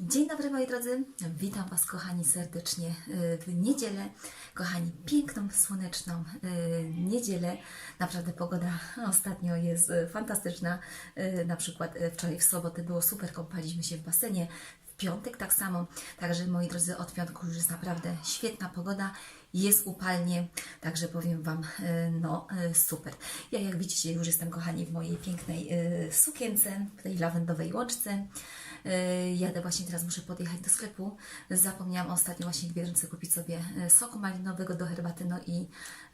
Dzień dobry moi drodzy, witam Was kochani serdecznie y, w niedzielę, kochani piękną, słoneczną y, niedzielę. Naprawdę pogoda ostatnio jest y, fantastyczna, na przykład wczoraj w sobotę było super, kąpaliśmy się w basenie, w piątek tak samo, także moi drodzy od piątku już jest naprawdę świetna pogoda, jest upalnie, także powiem Wam, no super. Ja jak widzicie już jestem kochani w mojej pięknej sukience, w tej lawendowej łączce. Yy, Jadę właśnie teraz, muszę podjechać do sklepu. Zapomniałam ostatnio właśnie w Biedronce kupić sobie yy, soku malinowego do herbaty, no i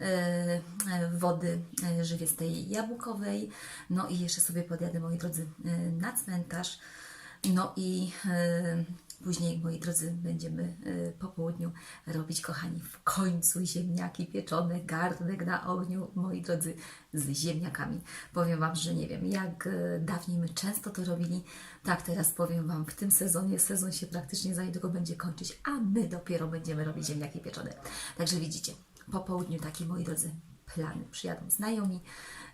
yy, wody żywiestej jabłkowej. No i jeszcze sobie podjadę, moi drodzy, na cmentarz. No i później, moi drodzy, będziemy yy, po południu robić, kochani, w końcu ziemniaki pieczone, garnek na ogniu, moi drodzy, z ziemniakami. Powiem Wam, że nie wiem, jak yy, dawniej my często to robili, tak teraz powiem Wam, w tym sezonie, sezon się praktycznie za niedługo będzie kończyć, a my dopiero będziemy robić ziemniaki pieczone. Także widzicie, po południu takie, moi drodzy, plany. Przyjadą znajomi,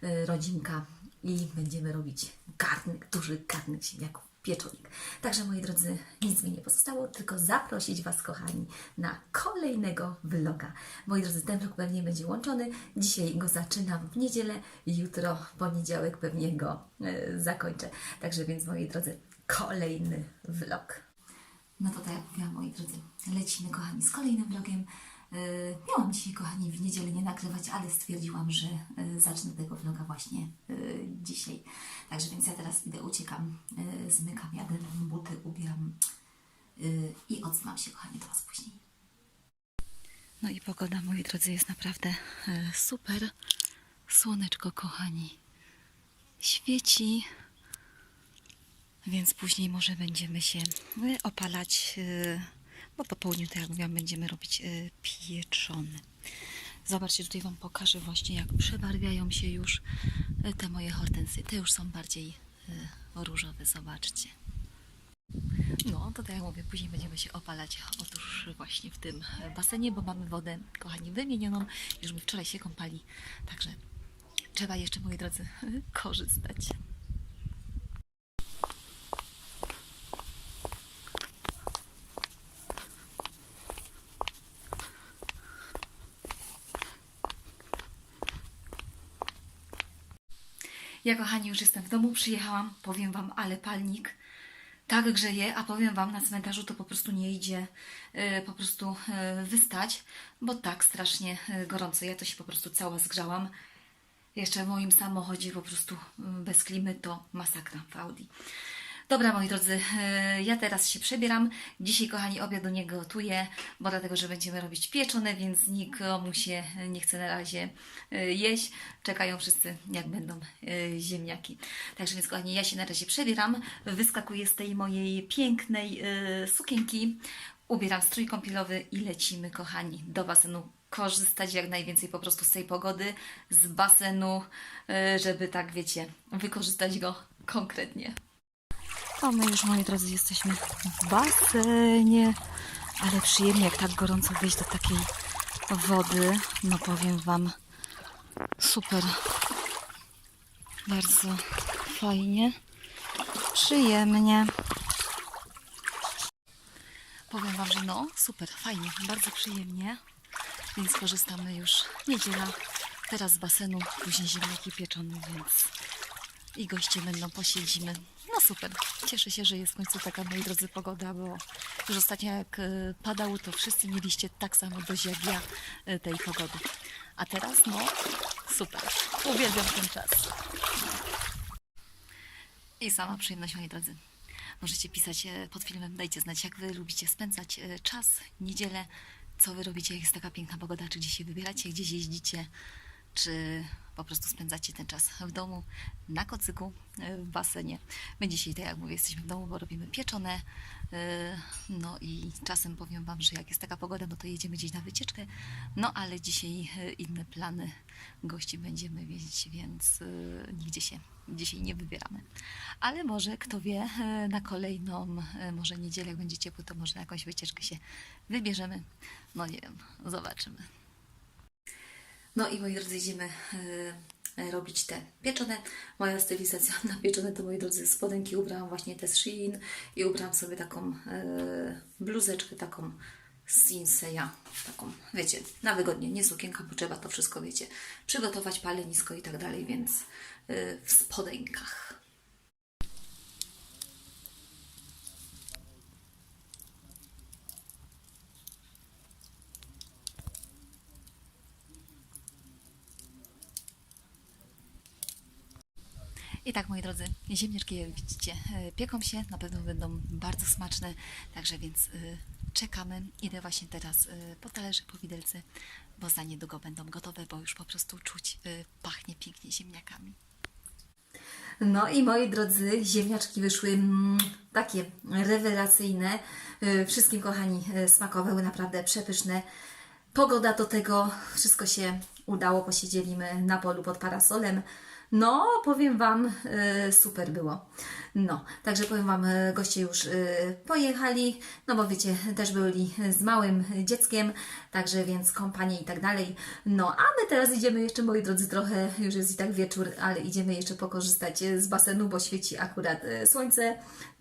yy, rodzinka i będziemy robić garnek, duży garnek ziemniaków pieczonik. Także moi drodzy, nic mi nie pozostało, tylko zaprosić Was, kochani, na kolejnego vloga. Moi drodzy, ten vlog pewnie będzie łączony. Dzisiaj go zaczynam w niedzielę, jutro, poniedziałek pewnie go e, zakończę. Także więc, moi drodzy, kolejny vlog. No to tak jak mówiłam, moi drodzy, lecimy, kochani, z kolejnym vlogiem. Yy, Miałam dzisiaj, kochani, w niedzielę nie nagrywać, ale stwierdziłam, że yy, zacznę tego vloga właśnie yy, dzisiaj. Także więc ja teraz idę, uciekam, zmykam, jadę, buty ubieram i odzywam się, kochani, do Was później. No i pogoda, moi drodzy, jest naprawdę super. Słoneczko, kochani, świeci. Więc później może będziemy się opalać, bo po południu, tak jak mówiłam, będziemy robić y, pieczony. Zobaczcie, tutaj Wam pokażę właśnie, jak przebarwiają się już y, te moje hortensy. Te już są bardziej y, różowe, zobaczcie. No, to tak jak mówię, później będziemy się opalać otóż właśnie w tym basenie, bo mamy wodę, kochani, wymienioną. Już my wczoraj się kąpali, także trzeba jeszcze, moi drodzy, korzystać. Ja, kochani, już jestem w domu, przyjechałam, powiem Wam, ale palnik tak grzeje, a powiem Wam, na cmentarzu to po prostu nie idzie e, po prostu e, wystać, bo tak strasznie e, gorąco. Ja to się po prostu cała zgrzałam. Jeszcze w moim samochodzie po prostu bez klimy to masakra w Audi. Dobra, moi drodzy, e, ja teraz się przebieram. Dzisiaj, kochani, obiad nie gotuję, bo dlatego, że będziemy robić pieczone, więc nikomu się nie chce na razie e, jeść. Czekają wszyscy, jak będą e, ziemniaki. Także więc, kochani, ja się na razie przebieram. Wyskakuję z tej mojej pięknej sukienki. Ubieram strój kąpielowy i lecimy, kochani, do basenu korzystać jak najwięcej po prostu z tej pogody, z basenu, żeby tak, wiecie, wykorzystać go konkretnie. To my już, moi drodzy, jesteśmy w basenie, ale przyjemnie, jak tak gorąco wyjść do takiej wody, no powiem Wam, super, bardzo fajnie, przyjemnie. Powiem Wam, że no, super, fajnie, bardzo przyjemnie, więc korzystamy już niedziela, teraz z basenu, później ziemniaki pieczone, więc i goście będą, posiedzimy. No super, cieszę się, że jest w końcu taka, moi drodzy, pogoda, bo już ostatnio jak e, padało, to wszyscy mieliście tak samo dość jak ja e, tej pogody. A teraz, no, super, uwielbiam ten czas. I sama przyjemność, moi drodzy. Możecie pisać e, pod filmem, dajcie znać, jak Wy lubicie spędzać czas, niedzielę, co Wy robicie, jak jest taka piękna pogoda, czy gdzieś się wybieracie, gdzieś jeździcie, czy po prostu spędzacie ten czas w domu, na kocyku, e, w basenie. My dzisiaj, tak jak mówię, jesteśmy w domu, bo robimy pieczone. e, No i czasem powiem Wam, że jak jest taka pogoda, no to jedziemy gdzieś na wycieczkę. No ale dzisiaj e, inne plany gości będziemy wiedzieć, więc nigdzie się dzisiaj nie wybieramy. Ale może, kto wie, na kolejną, może niedzielę, jak będzie ciepło, to może na jakąś wycieczkę się wybierzemy. No nie wiem, zobaczymy. No i moi drodzy, idziemy e, robić te pieczone. Moja stylizacja na pieczone to, moi drodzy, spodenki ubrałam właśnie te z Shein i ubrałam sobie taką e, bluzeczkę, taką Sinseya, taką, wiecie, na wygodnie, nie sukienka, bo trzeba to wszystko, wiecie, przygotować, palenisko i tak dalej, więc e, w spodenkach. I tak, moi drodzy, ziemniaczki, jak widzicie, e, pieką się, na pewno będą bardzo smaczne, także więc e, czekamy. Idę właśnie teraz e, po talerze, po widelce, bo za niedługo będą gotowe, bo już po prostu czuć, pachnie pięknie ziemniakami. No i moi drodzy, ziemniaczki wyszły mm, takie rewelacyjne. Wszystkim kochani smakowały naprawdę przepyszne. Pogoda do tego, wszystko się udało, posiedzieliśmy na polu pod parasolem. No, powiem Wam, e, super było. No, także powiem Wam, e, goście już e, pojechali, no bo wiecie, też byli z małym dzieckiem, także więc kompanie i tak dalej. No, a my teraz idziemy jeszcze, moi drodzy, trochę, już jest i tak wieczór, ale idziemy jeszcze pokorzystać z basenu, bo świeci akurat słońce.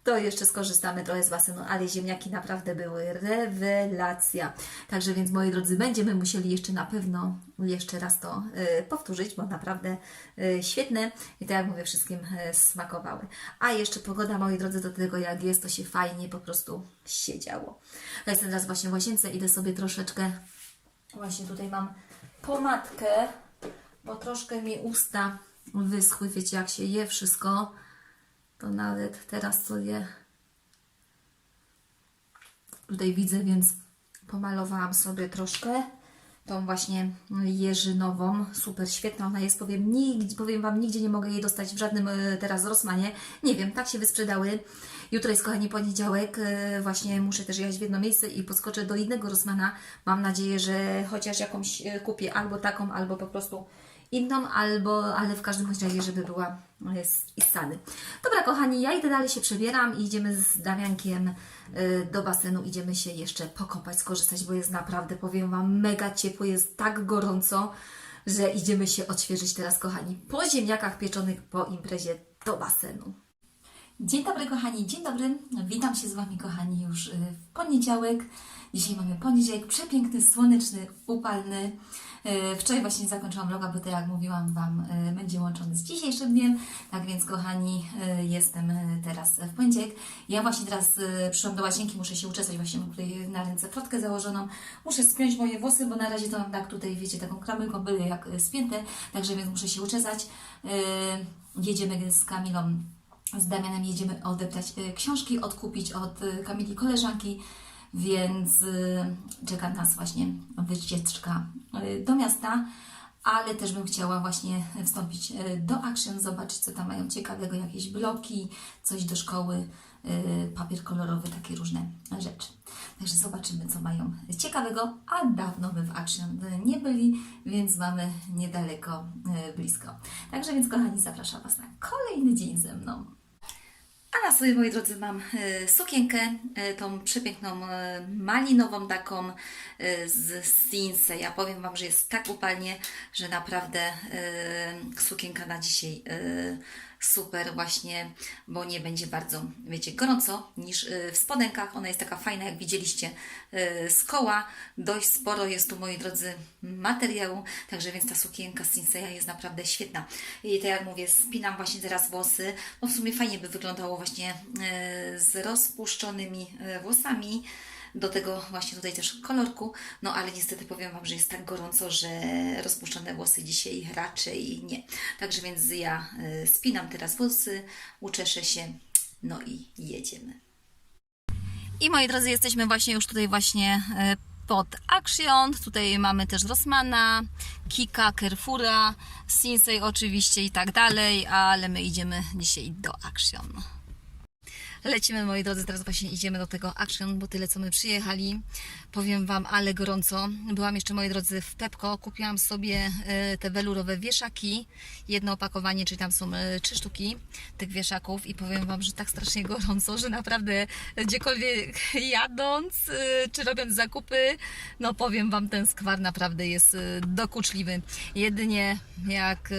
To jeszcze skorzystamy trochę z basenu, ale ziemniaki naprawdę były rewelacja. Także więc, moi drodzy, będziemy musieli jeszcze na pewno jeszcze raz to e, powtórzyć, bo naprawdę e, świetne i tak jak mówię, wszystkim e, smakowały. A jeszcze pogoda, moi drodzy, do tego jak jest, to się fajnie po prostu siedziało. Ja jestem teraz właśnie w łazience, idę sobie troszeczkę, właśnie tutaj mam pomadkę, bo troszkę mi usta wyschły, wiecie jak się je wszystko, to nawet teraz sobie tutaj widzę, więc pomalowałam sobie troszkę tą właśnie jeżynową, super świetna ona jest, powiem, nigdzie, powiem Wam, nigdzie nie mogę jej dostać w żadnym e, teraz Rossmanie, nie wiem, tak się wysprzedały. Jutro jest, kochani, poniedziałek, e, właśnie muszę też jechać w jedno miejsce i podskoczę do innego Rossmana, mam nadzieję, że chociaż jakąś e, kupię, albo taką, albo po prostu inną, albo, ale w każdym razie, żeby była e, z Issany. Dobra, kochani, ja idę dalej się przebieram i idziemy z Damiankiem e, do basenu, idziemy się jeszcze pokąpać, skorzystać, bo jest naprawdę, powiem Wam, mega ciepło, jest tak gorąco, że idziemy się odświeżyć teraz, kochani, po ziemniakach pieczonych po imprezie do basenu. Dzień dobry kochani, dzień dobry. Witam się z Wami kochani już y, w poniedziałek. Dzisiaj mamy poniedziałek, przepiękny, słoneczny, upalny. Y, Wczoraj właśnie zakończyłam vloga, bo tak jak mówiłam Wam, y, będzie łączony z dzisiejszym dniem. Tak więc kochani, y, jestem teraz w poniedziałek. Ja właśnie teraz przyszłam do łazienki, muszę się uczesać, właśnie mam tutaj na ręce frotkę założoną. Muszę spiąć moje włosy, bo na razie to mam tak tutaj, wiecie, taką kramyką były jak spięte, także więc muszę się uczesać. Jedziemy z Kamilą z Damianem jedziemy odebrać książki, odkupić od Kamili koleżanki, więc y, czeka nas właśnie wycieczka y, do miasta, ale też bym chciała właśnie wstąpić y, do Action, zobaczyć co tam mają ciekawego, jakieś bloki, coś do szkoły, papier kolorowy, takie różne rzeczy. Także zobaczymy, co mają ciekawego, a dawno my w Action nie byli, więc mamy niedaleko, blisko. Także więc, kochani, zapraszam Was na kolejny dzień ze mną. A na sobie, moi drodzy, mam e, sukienkę, e, tą przepiękną e, malinową taką z Sinse. Ja powiem Wam, że jest tak upalnie, że naprawdę sukienka na dzisiaj super właśnie, bo nie będzie bardzo, wiecie, gorąco niż e, w spodenkach. Ona jest taka fajna, jak widzieliście, e, z koła. Dość sporo jest tu, moi drodzy, materiału, także więc ta sukienka z Sinseya jest naprawdę świetna. I tak jak mówię, spinam właśnie teraz włosy. No w sumie fajnie by wyglądało właśnie e, z rozpuszczonymi włosami. Do tego właśnie tutaj też kolorku. No ale niestety powiem Wam, że jest tak gorąco, że rozpuszczone włosy dzisiaj raczej nie. Także więc ja e, spinam teraz włosy, uczeszę się, no i jedziemy. I moi drodzy, jesteśmy właśnie już tutaj właśnie e, pod Action. Tutaj mamy też Rossmana, Kika, Carrefoura, Sinsei oczywiście i tak dalej, ale my idziemy dzisiaj do Action. Lecimy, moi drodzy, teraz właśnie idziemy do tego Action, bo tyle co my przyjechali. Powiem Wam, ale gorąco. Byłam jeszcze, moi drodzy, w Pepko. Kupiłam sobie e, te welurowe wieszaki. Jedno opakowanie, czyli tam są e, trzy sztuki tych wieszaków i powiem Wam, że tak strasznie gorąco, że naprawdę gdziekolwiek jadąc, e, czy robiąc zakupy, no powiem Wam, ten skwar naprawdę jest dokuczliwy. Jedynie jak,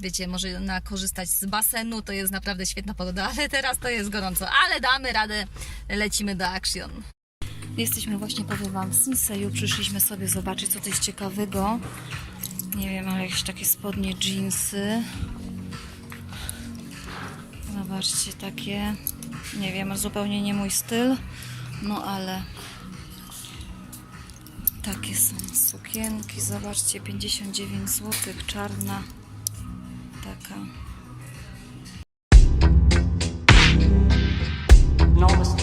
wiecie, może na korzystać z basenu, to jest naprawdę świetna pogoda, ale teraz to jest gorąco. Ale damy radę, lecimy do Action. Jesteśmy właśnie, powiem Wam, w Sinseju. Przyszliśmy sobie zobaczyć, co to jest ciekawego. Nie wiem, ale jakieś takie spodnie, jeansy. Zobaczcie, takie, nie wiem, zupełnie nie mój styl. No ale takie są sukienki. Zobaczcie, 59 zł, czarna. Taka. Enormous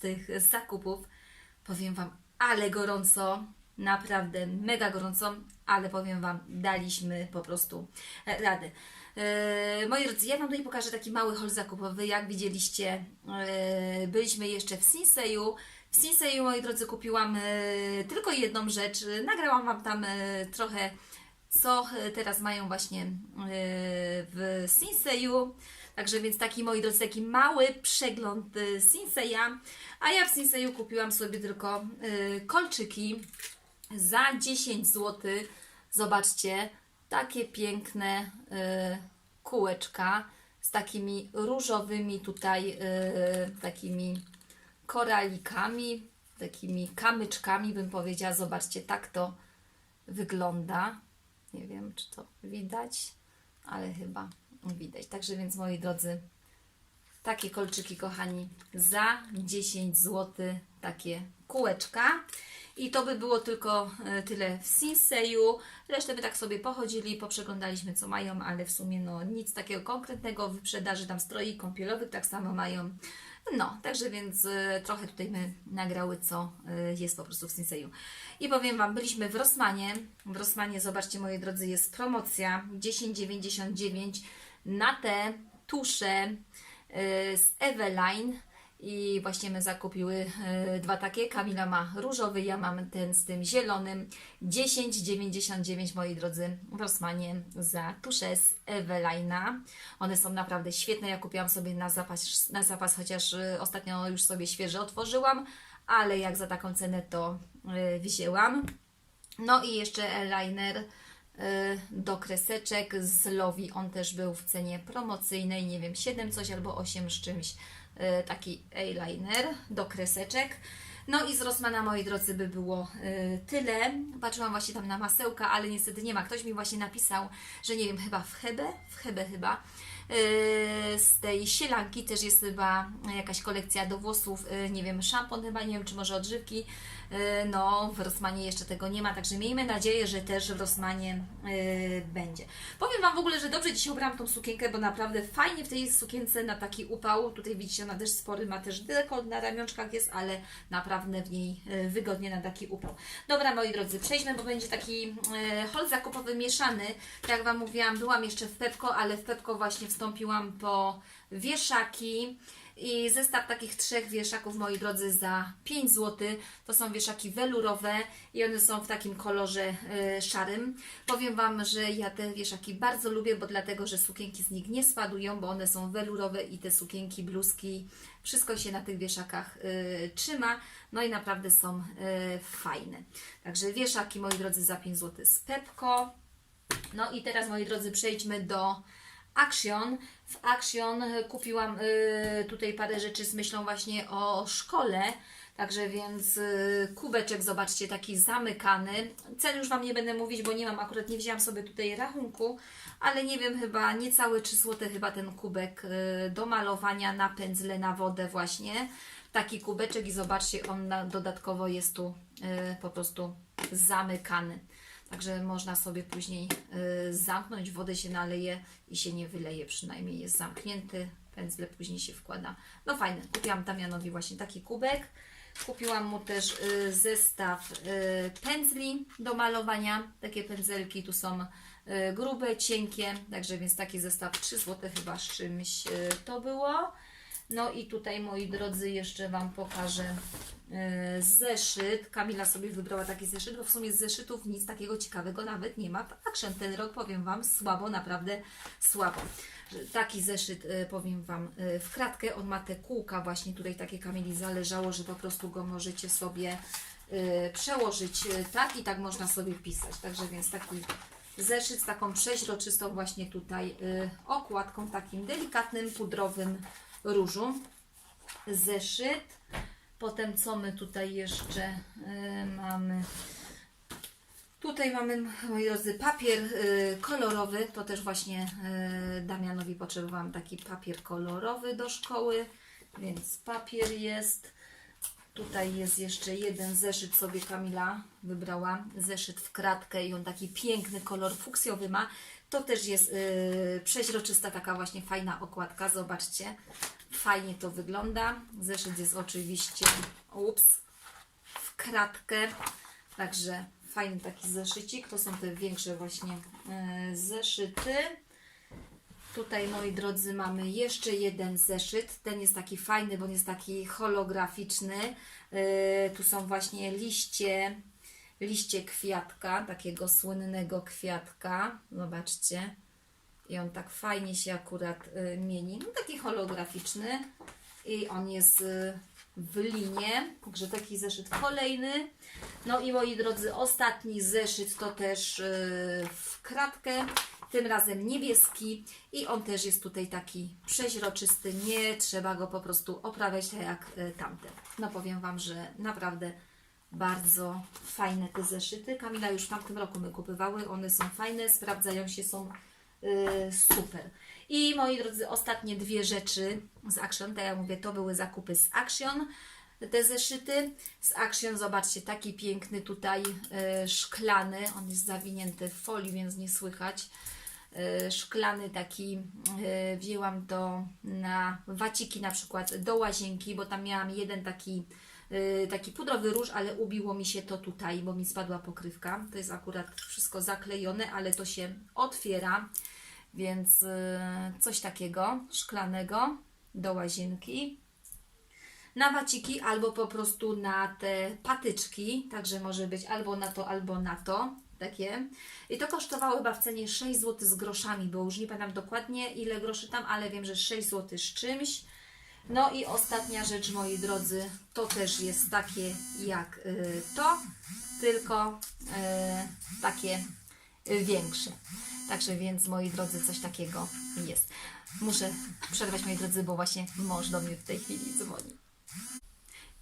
tych zakupów. Powiem Wam, ale gorąco, naprawdę mega gorąco, ale powiem Wam, daliśmy po prostu radę. E, moi drodzy, ja Wam tutaj pokażę taki mały hol zakupowy. Jak widzieliście, e, byliśmy jeszcze w Sinseju. W Sinseju, moi drodzy, kupiłam e, tylko jedną rzecz. Nagrałam Wam tam trochę, co teraz mają właśnie w Sinseju. Także więc taki, moi drodzy, taki mały przegląd e, Sinseya. A ja w Sinseju kupiłam sobie tylko e, kolczyki za 10 zł. Zobaczcie, takie piękne y, kółeczka z takimi różowymi tutaj y, takimi koralikami, takimi kamyczkami bym powiedziała. Zobaczcie, tak to wygląda. Nie wiem, czy to widać, ale chyba widać. Także więc moi drodzy, takie kolczyki, kochani, za 10 zł takie kółeczka. I to by było tylko e, tyle w Sinseju. Resztę by tak sobie pochodzili, poprzeglądaliśmy co mają, ale w sumie no nic takiego konkretnego w wyprzedaży tam stroi kąpielowych tak samo mają. No, także więc e, trochę tutaj my nagrały, co e, jest po prostu w Sinseju. I powiem Wam, byliśmy w Rossmanie. W Rossmanie, zobaczcie moi drodzy, jest promocja 10,99 na te tusze y, z Eveline i właśnie my zakupiły y, dwa takie. Kamila ma różowy, ja mam ten z tym zielonym. 10,99 moi drodzy w Rossmanie za tusze z Eveline'a. One są naprawdę świetne. Ja kupiłam sobie na zapas, na zapas chociaż y, ostatnio już sobie świeże otworzyłam, ale jak za taką cenę to wzięłam. No i jeszcze eyeliner do kreseczek z Lowi. On też był w cenie promocyjnej, nie wiem, 7 coś albo 8 z czymś. y, Taki eyeliner do kreseczek. No i z Rossmana, moi drodzy, by było y, tyle. Patrzyłam właśnie tam na masełka, ale niestety nie ma. Ktoś mi właśnie napisał, że nie wiem, chyba w Hebe, w Hebe chyba, y, z tej sielanki też jest chyba jakaś kolekcja do włosów, y, nie wiem, szampon chyba, nie wiem, czy może odżywki. Y, No, w Rossmanie jeszcze tego nie ma, także miejmy nadzieję, że też w Rossmanie y, będzie. Powiem Wam w ogóle, że dobrze dzisiaj ubrałam tą sukienkę, bo naprawdę fajnie w tej sukience na taki upał. Tutaj widzicie, ona też spory ma też dekolt na ramionczkach jest, ale naprawdę w niej y, wygodnie na taki upał. Dobra, moi drodzy, przejdźmy, bo będzie taki hol zakupowy mieszany. Tak jak Wam mówiłam, byłam jeszcze w Pepko, ale w Pepko właśnie wstąpiłam po wieszaki. I zestaw takich trzech wieszaków, moi drodzy, za 5 zł. To są wieszaki welurowe i one są w takim kolorze y, szarym. Powiem Wam, że ja te wieszaki bardzo lubię, bo dlatego, że sukienki z nich nie spadują, bo one są welurowe i te sukienki, bluzki, wszystko się na tych wieszakach y, trzyma. No i naprawdę są y, fajne. Także wieszaki, moi drodzy, za 5 zł z Pepko. No i teraz, moi drodzy, przejdźmy do Action. W Action e, kupiłam y, tutaj parę rzeczy z myślą właśnie o szkole. Także więc y, kubeczek, zobaczcie, taki zamykany. Cen już Wam nie będę mówić, bo nie mam, akurat nie wzięłam sobie tutaj rachunku, ale nie wiem, chyba niecałe 3 zł chyba ten kubek y, do malowania na pędzle, na wodę właśnie. Taki kubeczek i zobaczcie, on na, dodatkowo jest tu y, po prostu zamykany. Także można sobie później y, zamknąć, wodę się naleje i się nie wyleje, przynajmniej jest zamknięty, pędzle później się wkłada. No fajne, kupiłam Damianowi właśnie taki kubek. Kupiłam mu też y, zestaw y, pędzli do malowania. Takie pędzelki tu są grube, cienkie, także więc taki zestaw 3 zł chyba z czymś to było. No i tutaj, moi drodzy, jeszcze Wam pokażę e, zeszyt. Kamila sobie wybrała taki zeszyt, bo w sumie z zeszytów nic takiego ciekawego nawet nie ma. Action ten rok, powiem Wam, słabo, naprawdę słabo. Taki zeszyt, e, powiem Wam, e, w kratkę. On ma te kółka właśnie, tutaj takie Kamili zależało, że po prostu go możecie sobie przełożyć tak i tak można sobie pisać. Także więc taki zeszyt z taką przeźroczystą właśnie tutaj okładką takim delikatnym, pudrowym różu. Zeszyt. Potem co my tutaj jeszcze y, mamy? Tutaj mamy, moi drodzy, papier y, kolorowy. To też właśnie y, Damianowi potrzebowałam taki papier kolorowy do szkoły, więc papier jest. Tutaj jest jeszcze jeden zeszyt sobie Kamila wybrała. Zeszyt w kratkę i on taki piękny kolor fuksjowy ma. To też jest yy, przeźroczysta, taka właśnie fajna okładka. Zobaczcie, fajnie to wygląda. Zeszyt jest oczywiście, ups, w kratkę. Także fajny taki zeszycik. To są te większe właśnie e, zeszyty. Tutaj, moi drodzy, mamy jeszcze jeden zeszyt. Ten jest taki fajny, bo on jest taki holograficzny. Yy, tu są właśnie liście, liście kwiatka, takiego słynnego kwiatka. Zobaczcie. I on tak fajnie się akurat y, mieni. No, taki holograficzny. I on jest y, w linie. Także taki zeszyt kolejny. No i moi drodzy, ostatni zeszyt to też y, kratkę. Tym razem niebieski i on też jest tutaj taki przeźroczysty. Nie trzeba go po prostu oprawiać tak jak y, tamten. No powiem Wam, że naprawdę bardzo fajne te zeszyty. Kamila już w tamtym roku my kupywały. One są fajne, sprawdzają się, są y, super. I moi drodzy, ostatnie dwie rzeczy z Action, tak jak mówię, to były zakupy z Action. Te zeszyty z Action, zobaczcie, taki piękny tutaj y, szklany, on jest zawinięty w folii, więc nie słychać. Y, szklany taki, y, wzięłam to na waciki na przykład do łazienki, bo tam miałam jeden taki taki pudrowy róż, ale ubiło mi się to tutaj, bo mi spadła pokrywka. To jest akurat wszystko zaklejone, ale to się otwiera, więc coś takiego szklanego do łazienki. Na waciki albo po prostu na te patyczki, także może być albo na to, albo na to. Takie. I to kosztowało chyba w cenie 6 zł z groszami, bo już nie pamiętam dokładnie ile groszy tam, ale wiem, że 6 zł z czymś. No i ostatnia rzecz, moi drodzy, to też jest takie jak y, to, tylko y, takie y, większe. Także więc, moi drodzy, coś takiego jest. Muszę przerwać, moi drodzy, bo właśnie mąż do mnie w tej chwili dzwoni.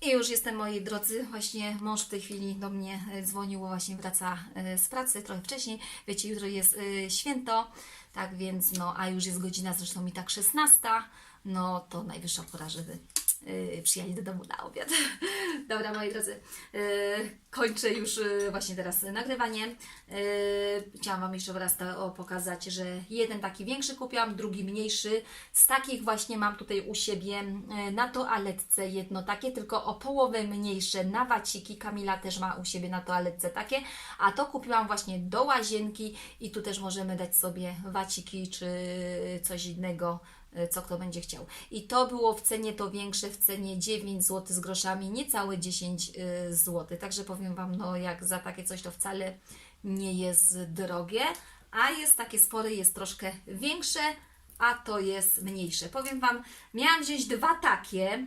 I już jestem, moi drodzy, właśnie mąż w tej chwili do mnie e, dzwonił, właśnie wraca e, z pracy trochę wcześniej. Wiecie, jutro jest e, święto, tak więc, no, a już jest godzina zresztą i tak 16, no to najwyższa pora, żeby yy, przyjechali do domu na obiad. Dobra, moi drodzy, yy, kończę już yy, właśnie teraz nagrywanie. Yy, chciałam Wam jeszcze raz to pokazać, że jeden taki większy kupiłam, drugi mniejszy. Z takich właśnie mam tutaj u siebie yy, na toaletce jedno takie, tylko o połowę mniejsze na waciki. Kamila też ma u siebie na toaletce takie, a to kupiłam właśnie do łazienki i tu też możemy dać sobie waciki czy coś innego y, co kto będzie chciał. I to było w cenie to większe, w cenie 9 zł z groszami, niecałe 10 zł. Także powiem Wam, no jak za takie coś to wcale nie jest drogie, a jest takie spore, jest troszkę większe, a to jest mniejsze. Powiem Wam, miałam wziąć dwa takie,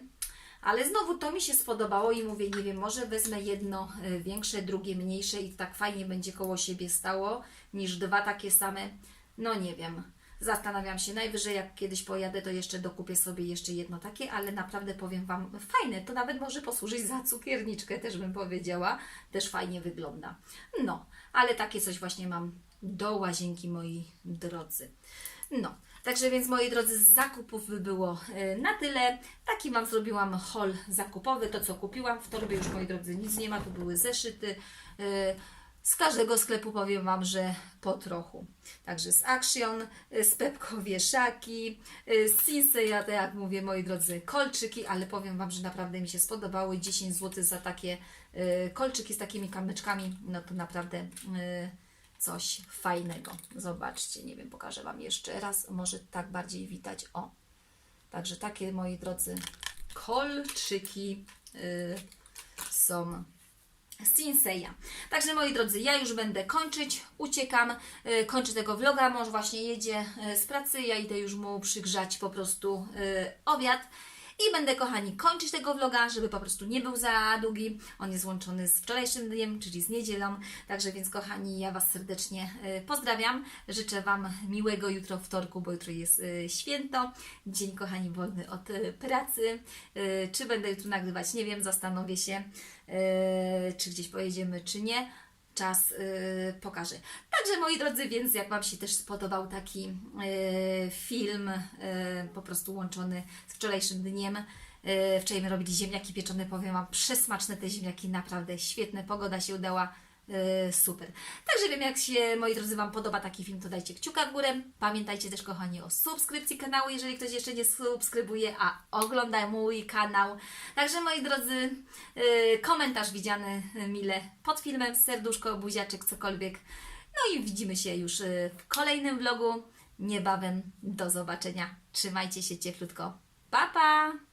ale znowu to mi się spodobało i mówię, nie wiem, może wezmę jedno y, większe, drugie mniejsze i tak fajnie będzie koło siebie stało, niż dwa takie same. No nie wiem. Zastanawiam się, najwyżej jak kiedyś pojadę, to jeszcze dokupię sobie jeszcze jedno takie, ale naprawdę powiem Wam, fajne, to nawet może posłużyć za cukierniczkę, też bym powiedziała, też fajnie wygląda. No, ale takie coś właśnie mam do łazienki, moi drodzy. No, także więc moi drodzy, z zakupów by było e, na tyle. Taki Wam zrobiłam haul zakupowy, to co kupiłam. W torbie już, moi drodzy, nic nie ma, tu były zeszyty. Z każdego sklepu powiem Wam, że po trochu. Także z Action, e, z Pepko wieszaki, e, z Sinseya, tak jak mówię, moi drodzy, kolczyki, ale powiem Wam, że naprawdę mi się spodobały. 10 zł za takie e, kolczyki z takimi kamyczkami, no to naprawdę coś fajnego. Zobaczcie, nie wiem, pokażę Wam jeszcze raz, może tak bardziej widać. O, także takie, moi drodzy, kolczyki y, są Sinseya. Także moi drodzy, ja już będę kończyć, uciekam, y, kończę tego vloga, mąż właśnie jedzie y, z pracy, ja idę już mu przygrzać po prostu y, obiad. I będę, kochani, kończyć tego vloga, żeby po prostu nie był za długi. On jest łączony z wczorajszym dniem, czyli z niedzielą. Także więc, kochani, ja Was serdecznie y, pozdrawiam. Życzę Wam miłego jutro wtorku, bo jutro jest y, święto. Dzień, kochani, wolny od y, pracy. Czy będę jutro nagrywać? Nie wiem, zastanowię się, czy gdzieś pojedziemy, czy nie czas y, pokaże. Także moi drodzy, więc jak Wam się też spodobał taki y, film y, po prostu łączony z wczorajszym dniem. Y, wczoraj my robili ziemniaki pieczone, powiem Wam, przesmaczne te ziemniaki, naprawdę świetne, pogoda się udała Yy, super. Także wiem, jak się, moi drodzy, Wam podoba taki film, to dajcie kciuka w górę. Pamiętajcie też, kochani, o subskrypcji kanału, jeżeli ktoś jeszcze nie subskrybuje, a ogląda mój kanał. Także, moi drodzy, yy, komentarz widziany yy, mile pod filmem, serduszko, buziaczek, cokolwiek. No i widzimy się już w kolejnym vlogu. Niebawem do zobaczenia. Trzymajcie się cieplutko. Pa, pa!